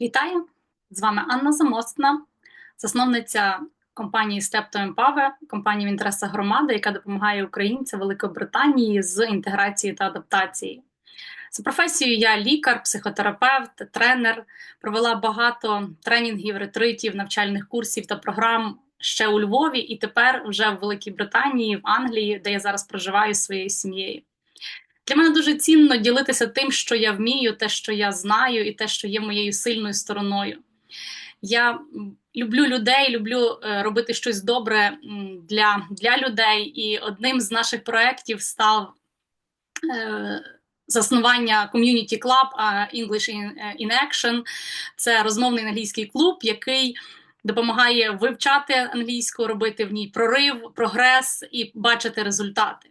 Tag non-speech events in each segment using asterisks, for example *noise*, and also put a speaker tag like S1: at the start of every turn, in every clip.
S1: Вітаю! З вами Анна Замостна, засновниця компанії Step to Empower, компанії в інтересах громади, яка допомагає українцям Великобританії з інтеграцією та адаптацією. За професією я лікар, психотерапевт, тренер, провела багато тренінгів, ретритів, навчальних курсів та програм ще у Львові, і тепер вже в Великій Британії, в Англії, де я зараз проживаю зі своєю сім'єю. Мене дуже цінно ділитися тим, що я вмію, те, що я знаю, і те, що є моєю сильною стороною. Я люблю людей, люблю е, робити щось добре для для людей. І одним з наших проєктів став е, заснування Community Club English in Action. Це розмовний англійський клуб, який допомагає вивчати англійську, робити в ній прорив, прогрес і бачити результати.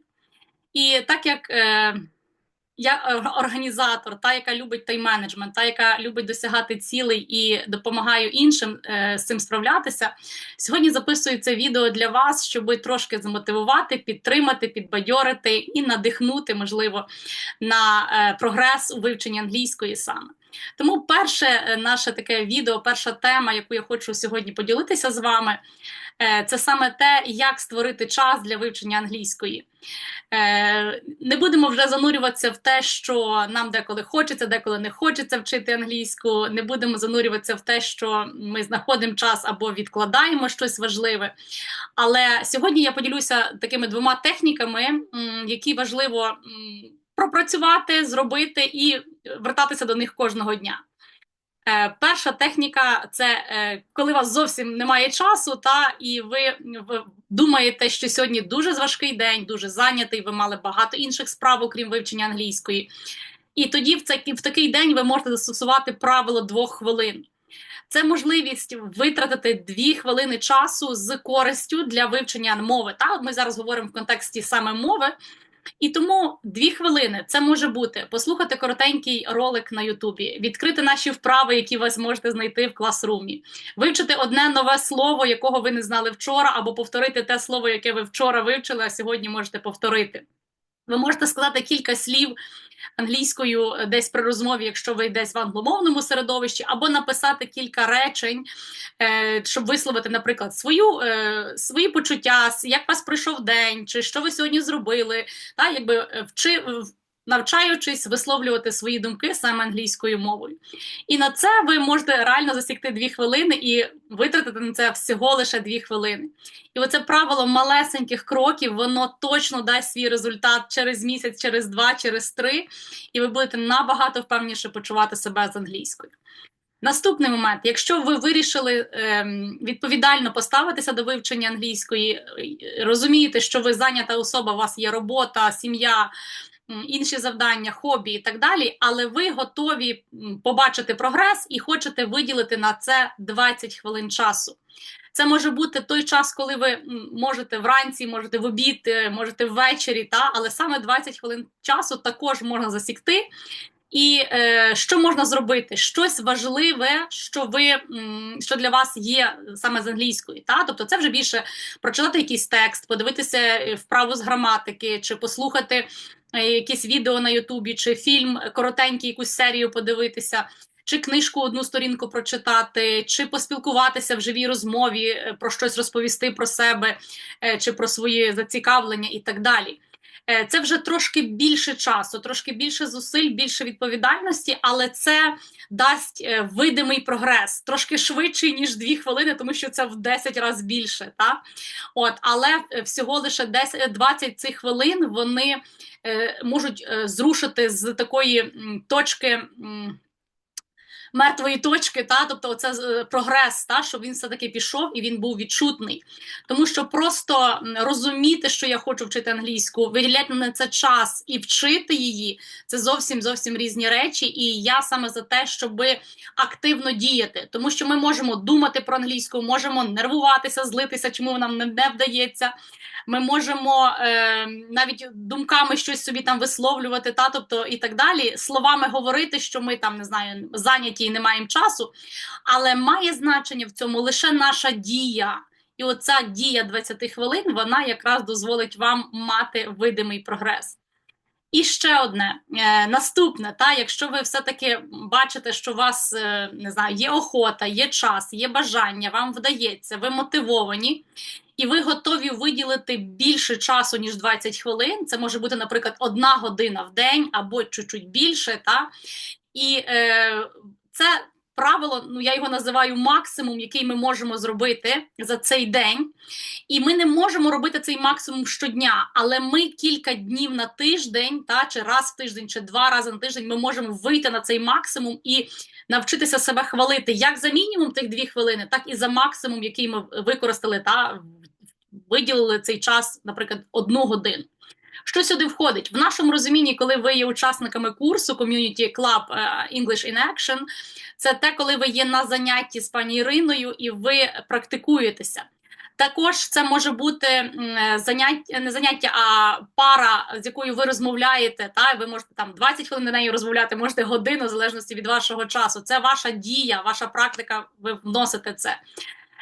S1: І так як е, я е, організатор, та, яка любить тайм-менеджмент, та, яка любить досягати цілей і допомагаю іншим е, з цим справлятися, сьогодні записую це відео для вас, щоб трошки замотивувати, підтримати, підбадьорити і надихнути, можливо, на е, прогрес у вивченні англійської саме. Тому перше е, наше таке відео, перша тема, яку я хочу сьогодні поділитися з вами, е, це саме те, як створити час для вивчення англійської. Е, не будемо вже занурюватися в те, що нам деколи хочеться, деколи не хочеться вчити англійську. Не будемо занурюватися в те, що ми знаходимо час або відкладаємо щось важливе. Але сьогодні я поділюся такими двома техніками, які важливо пропрацювати, зробити і вертатися до них кожного дня. Е, перша техніка це е, коли вас зовсім немає часу, та і ви, ви думаєте, що сьогодні дуже важкий день, дуже зайнятий. Ви мали багато інших справ, окрім вивчення англійської. І тоді в цей в такий день ви можете застосувати правило двох хвилин. Це можливість витратити дві хвилини часу з користю для вивчення мови. Та ми зараз говоримо в контексті саме мови. І тому дві хвилини це може бути послухати коротенький ролик на Ютубі, відкрити наші вправи, які ви зможете знайти в класрумі, вивчити одне нове слово, якого ви не знали вчора, або повторити те слово, яке ви вчора вивчили, а сьогодні можете повторити. Ви можете сказати кілька слів англійською е, десь при розмові, якщо ви десь в англомовному середовищі, або написати кілька речень, е, щоб висловити, наприклад, свою, е, свої почуття, як вас пройшов день, чи що ви сьогодні зробили, та, якби вчи навчаючись висловлювати свої думки саме англійською мовою. І на це ви можете реально засікти дві хвилини і витратити на це всього лише дві хвилини. І оце правило малесеньких кроків, воно точно дасть свій результат через місяць, через два, через три, і ви будете набагато впевніше почувати себе з англійською. Наступний момент, якщо ви вирішили ем, відповідально поставитися до вивчення англійської, розумієте, що ви зайнята особа, у вас є робота, сім'я, інші завдання, хобі і так далі, але ви готові побачити прогрес і хочете виділити на це 20 хвилин часу. Це може бути той час, коли ви можете вранці, можете в обід, е, можете ввечері, та але саме 20 хвилин часу також можна засікти. І е, що можна зробити? Щось важливе, що ви що для вас є саме з англійської. Та? Тобто, це вже більше прочитати якийсь текст, подивитися е, вправу з граматики, чи послухати якесь відео на Ютубі, чи фільм коротенький, якусь серію подивитися, чи книжку одну сторінку прочитати, чи поспілкуватися в живій розмові, е, про щось розповісти про себе, е, чи про свої зацікавлення і так далі. Це вже трошки більше часу, трошки більше зусиль, більше відповідальності, але це дасть видимий прогрес, трошки швидший, ніж дві хвилини, тому що це в 10 разів більше. Та? От, Але всього лише 10, 20 цих хвилин вони Е, можуть е, зрушити з такої точки мертвої точки, та тобто це е, прогрес, та щоб він все таки пішов і він був відчутний. Тому що просто розуміти, що я хочу вчити англійську, виділяти на це час і вчити її це зовсім зовсім різні речі. І я саме за те, щоб активно діяти, тому що ми можемо думати про англійську, можемо нервуватися, злитися, чому нам не вдається. Ми можемо е, навіть думками щось собі там висловлювати, та тобто і так далі, словами говорити, що ми там не знаю, зайняті і не маємо часу, але має значення в цьому лише наша дія. І оця дія 20 хвилин вона якраз дозволить вам мати видимий прогрес. І ще одне е, наступне, та якщо ви все-таки бачите, що у вас е, не знаю, є охота, є час, є бажання, вам вдається, ви мотивовані, і ви готові виділити більше часу, ніж 20 хвилин. Це може бути, наприклад, одна година в день або чуть-чуть більше. Та? І е, це правило, ну я його називаю максимум, який ми можемо зробити за цей день. І ми не можемо робити цей максимум щодня, але ми кілька днів на тиждень, та чи раз в тиждень, чи два рази на тиждень, ми можемо вийти на цей максимум і навчитися себе хвалити як за мінімум тих дві хвилини, так і за максимум, який ми використали та виділили цей час, наприклад, одну годину. Що сюди входить? В нашому розумінні, коли ви є учасниками курсу Community Club е, English in Action, це те, коли ви є на занятті з пані Іриною і ви практикуєтеся. Також це може бути заняття, не заняття, а пара, з якою ви розмовляєте. Та ви можете там 20 хвилин на неї розмовляти, можете годину, в залежності від вашого часу. Це ваша дія, ваша практика. Ви вносите це.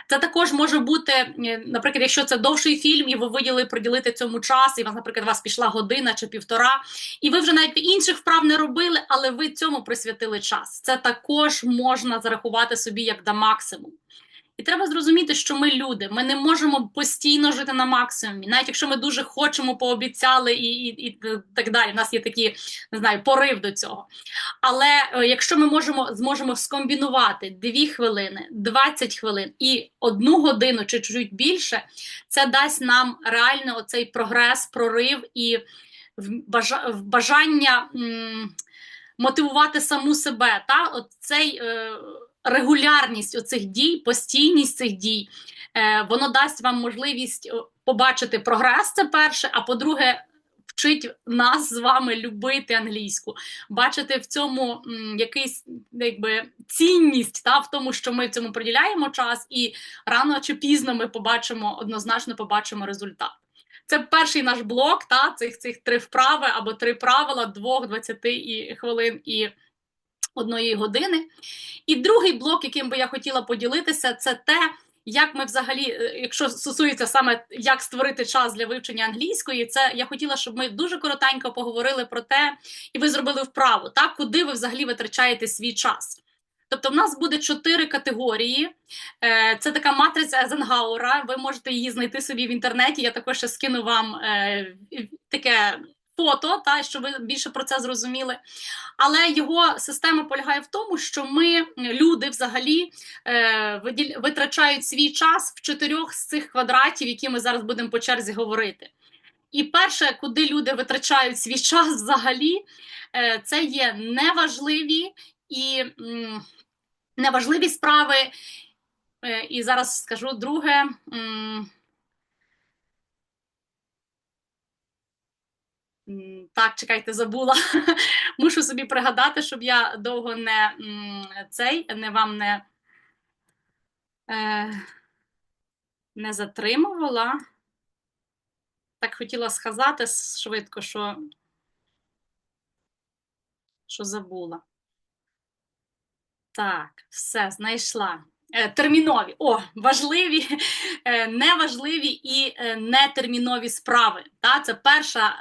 S1: Це також може бути, е, наприклад, якщо це довший фільм, і ви виділи приділити цьому час, і вас, наприклад, вас пішла година чи півтора, і ви вже навіть інших вправ не робили, але ви цьому присвятили час. Це також можна зарахувати собі як до максимум. І треба зрозуміти, що ми люди, ми не можемо постійно жити на максимумі, навіть якщо ми дуже хочемо, пообіцяли і і, і так далі. У нас є такі не знаю, порив до цього. Але е, якщо ми можемо зможемо скомбінувати 2 хвилини, 20 хвилин і одну годину чи чуть більше, це дасть нам реально оцей прогрес, прорив і бажання м мотивувати саму себе. Та? От цей, е регулярність оцих дій, постійність цих дій, е, воно дасть вам можливість побачити прогрес. Це перше. А по-друге, вчить нас з вами любити англійську, бачити в цьому якийсь якби цінність та в тому, що ми в цьому приділяємо час, і рано чи пізно ми побачимо однозначно побачимо результат. Це перший наш блок, та цих цих три вправи або три правила двох, двадцяти хвилин і одної години. І другий блок, яким би я хотіла поділитися, це те, як ми взагалі, е, якщо стосується саме як створити час для вивчення англійської, це я хотіла, щоб ми дуже коротенько поговорили про те, і ви зробили вправу, так, куди ви взагалі витрачаєте свій час. Тобто, в нас буде чотири категорії. Е, це така матриця Езенгаура. Ви можете її знайти собі в інтернеті. Я також скину вам е, таке фото, та щоб ви більше про це зрозуміли. Але його система полягає в тому, що ми, люди, взагалі, е, витрачають свій час в чотирьох з цих квадратів, які ми зараз будемо по черзі говорити. І перше, куди люди витрачають свій час взагалі, е, це є неважливі і м, неважливі справи. Е, і зараз скажу друге. Так, чекайте, забула. *laughs* Мушу собі пригадати, щоб я довго не цей, не вам не е, не затримувала. Так хотіла сказати швидко, що, що забула. Так, все, знайшла. Е, термінові, о, важливі, е, неважливі і е, нетермінові справи. Та? Це перша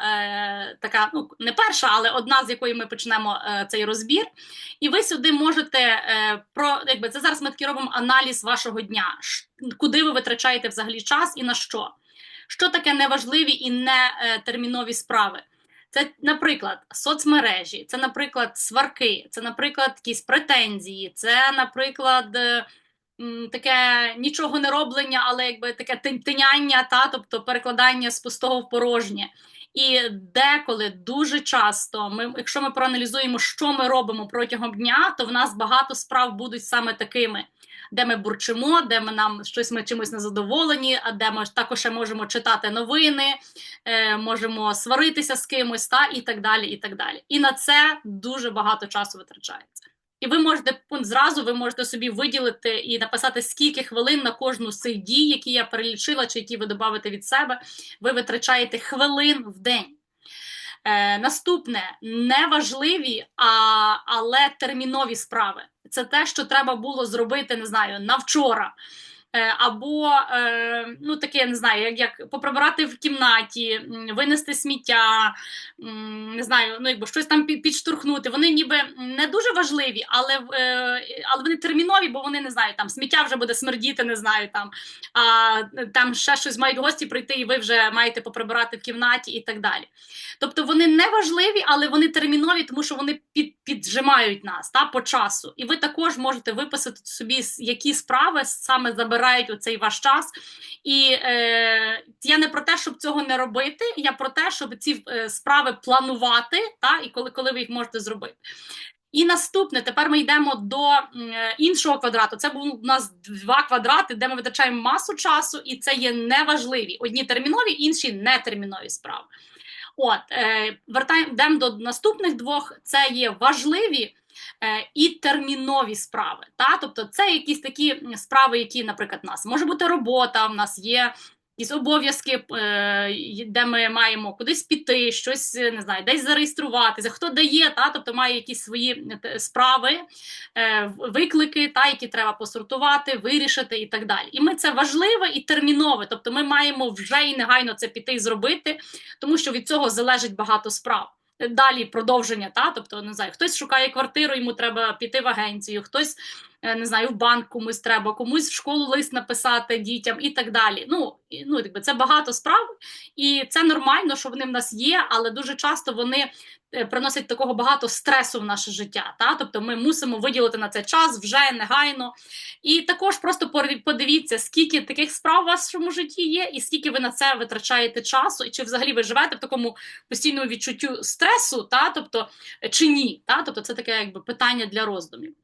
S1: така, ну не перша, але одна з якої ми почнемо цей розбір. І ви сюди можете про якби це зараз ми таки робимо аналіз вашого дня, куди ви витрачаєте взагалі час і на що. Що таке неважливі і нетермінові справи? Це, наприклад, соцмережі, це, наприклад, сварки, це, наприклад, якісь претензії, це, наприклад таке нічого не роблення, але якби таке тиняння, та тобто перекладання з пустого в порожнє. І деколи дуже часто, ми, якщо ми проаналізуємо, що ми робимо протягом дня, то в нас багато справ будуть саме такими, де ми бурчимо, де ми нам щось ми чимось незадоволені, а де ми також можемо читати новини, е, можемо сваритися з кимось, та і так далі. І так далі. І на це дуже багато часу витрачається. І ви можете зразу ви можете собі виділити і написати, скільки хвилин на кожну з цих дій, які я перелічила, чи які ви додавите від себе, ви витрачаєте хвилин в день. Е, Наступне неважливі, а, але термінові справи. Це те, що треба було зробити, не знаю, на вчора. Е, або е, ну таке, я не знаю, як, як поприбирати в кімнаті, винести сміття, не знаю, ну якби щось там підштурхнути. Вони ніби не дуже важливі, але, е, але вони термінові, бо вони не знаю, там сміття вже буде смердіти, не знаю там. А там ще щось мають гості прийти, і ви вже маєте поприбирати в кімнаті і так далі. Тобто вони не важливі, але вони термінові, тому що вони під, піджимають нас та, по часу. І ви також можете виписати собі, які справи саме забирають оцей ваш час. І е, я не про те, щоб цього не робити, я про те, щоб ці е, справи планувати, та, і коли, коли ви їх можете зробити. І наступне, тепер ми йдемо до е, іншого квадрату. Це був у нас два квадрати, де ми витрачаємо масу часу, і це є неважливі. Одні термінові, інші нетермінові справи. От, е, вертаємо до наступних двох. Це є важливі і термінові справи. Та? Тобто, це якісь такі справи, які, наприклад, у нас може бути робота, в нас є якісь обов'язки, е, де ми маємо кудись піти, щось е, не знаю, десь зареєструватися. Хто дає, та? тобто має якісь свої е, справи, е, виклики, та, які треба посортувати, вирішити і так далі. І ми це важливе і термінове. Тобто, ми маємо вже і негайно це піти і зробити, тому що від цього залежить багато справ. Далі продовження, та? Тобто не знаю, хтось шукає квартиру, йому треба піти в агенцію, хтось не знаю, в банк комусь треба, комусь в школу лист написати дітям і так далі. Ну, ну якби це багато справ, і це нормально, що вони в нас є, але дуже часто вони е, приносять такого багато стресу в наше життя. Та? Тобто ми мусимо виділити на це час вже негайно. І також просто подивіться, скільки таких справ у вашому житті є, і скільки ви на це витрачаєте часу, і чи взагалі ви живете в такому постійному відчуттю стресу, та? тобто е, чи ні. Та? Тобто це таке якби питання для роздумів.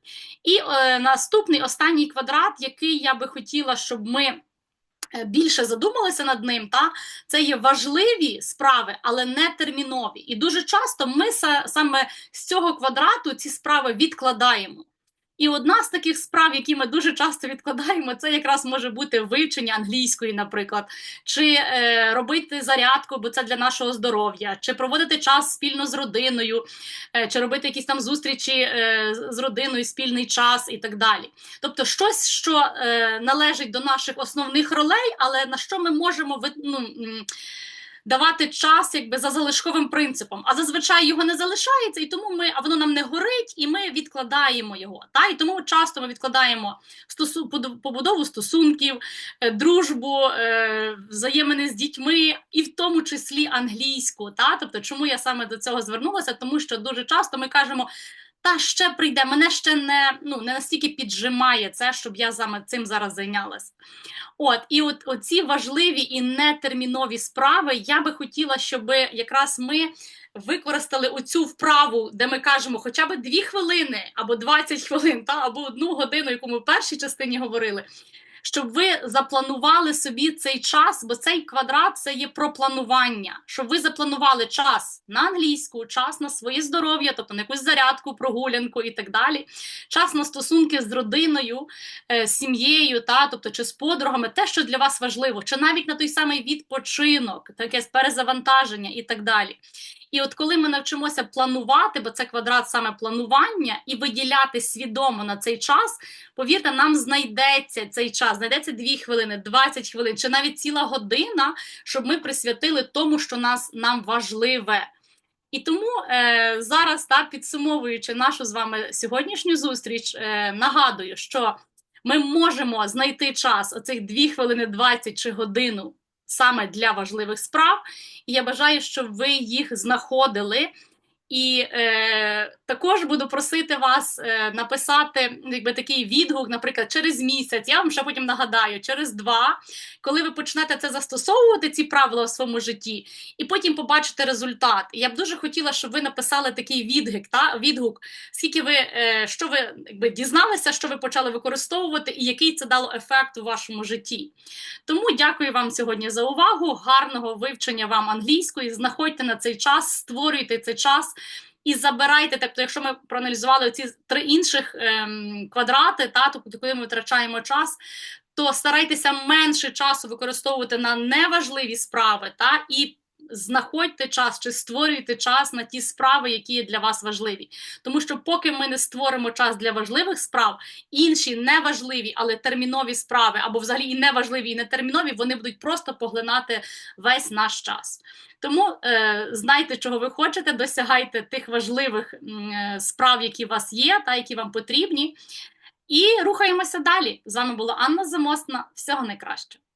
S1: І е, наступний останній квадрат, який я би хотіла, щоб ми е, більше задумалися над ним, та це є важливі справи, але не термінові. І дуже часто ми саме з цього квадрату ці справи відкладаємо. І одна з таких справ, які ми дуже часто відкладаємо, це якраз може бути вивчення англійської, наприклад, чи е, робити зарядку, бо це для нашого здоров'я, чи проводити час спільно з родиною, е, чи робити якісь там зустрічі е, з- родиною, спільний час і так далі. Тобто, щось, що е, належить до наших основних ролей, але на що ми можемо ну, давати час якби за залишковим принципом. А зазвичай його не залишається, і тому ми, а воно нам не горить, і ми відкладаємо його. Та? І тому часто ми відкладаємо стосу, побудову стосунків, е, дружбу, е, взаємини з дітьми, і в тому числі англійську. Та? Тобто, чому я саме до цього звернулася? Тому що дуже часто ми кажемо. Та ще прийде, мене ще не ну не настільки піджимає це, щоб я саме цим зараз зайнялася. От і от оці важливі і нетермінові справи. Я би хотіла, щоб якраз ми використали оцю вправу, де ми кажемо хоча б дві хвилини або 20 хвилин, та або одну годину, яку ми в першій частині говорили. Щоб ви запланували собі цей час, бо цей квадрат це є про планування. Щоб ви запланували час на англійську, час на своє здоров'я, тобто на якусь зарядку, прогулянку і так далі, час на стосунки з родиною, е, сім'єю, та тобто чи з подругами, те, що для вас важливо, чи навіть на той самий відпочинок, таке перезавантаження і так далі. І от коли ми навчимося планувати, бо це квадрат саме планування, і виділяти свідомо на цей час, повірте, нам знайдеться цей час, знайдеться 2 хвилини, 20 хвилин, чи навіть ціла година, щоб ми присвятили тому, що нас нам важливе. І тому е, зараз, так, підсумовуючи нашу з вами сьогоднішню зустріч, е, нагадую, що ми можемо знайти час оцих 2 хвилини 20 чи годину саме для важливих справ. І я бажаю, щоб ви їх знаходили. І е, також буду просити вас е, написати якби такий відгук, наприклад, через місяць. Я вам ще потім нагадаю, через два, коли ви почнете це застосовувати, ці правила в своєму житті, і потім побачите результат. Я б дуже хотіла, щоб ви написали такий відгук, та відгук, скільки ви е, що ви якби дізналися, що ви почали використовувати, і який це дало ефект у вашому житті. Тому дякую вам сьогодні за увагу. Гарного вивчення вам англійської. Знаходьте на цей час, створюйте цей час. І забирайте, тобто, якщо ми проаналізували ці три інших ем, квадрати, та тобто, коли ми втрачаємо час, то старайтеся менше часу використовувати на неважливі справи, та і знаходьте час чи створюйте час на ті справи, які є для вас важливі. Тому що, поки ми не створимо час для важливих справ, інші неважливі, але термінові справи, або взагалі і неважливі, і нетермінові, вони будуть просто поглинати весь наш час. Тому е, знайте, чого ви хочете, досягайте тих важливих е, справ, які у вас є, та які вам потрібні. І рухаємося далі. З вами була Анна Замостна. Всього найкращого.